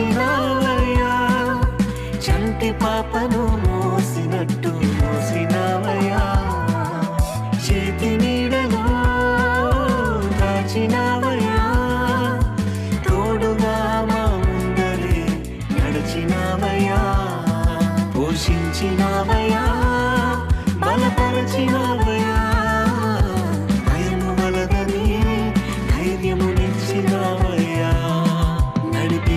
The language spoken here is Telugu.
మోసినావయ్యా. చంటి పాపను మోసినట్టు మోసినావయ్యా. చేతి నీడలో దాచినావయ్యా. తోడుగా మా ముందరే నడిచినావయ్యా. పోషించినావయ్యా. బలపరిచినా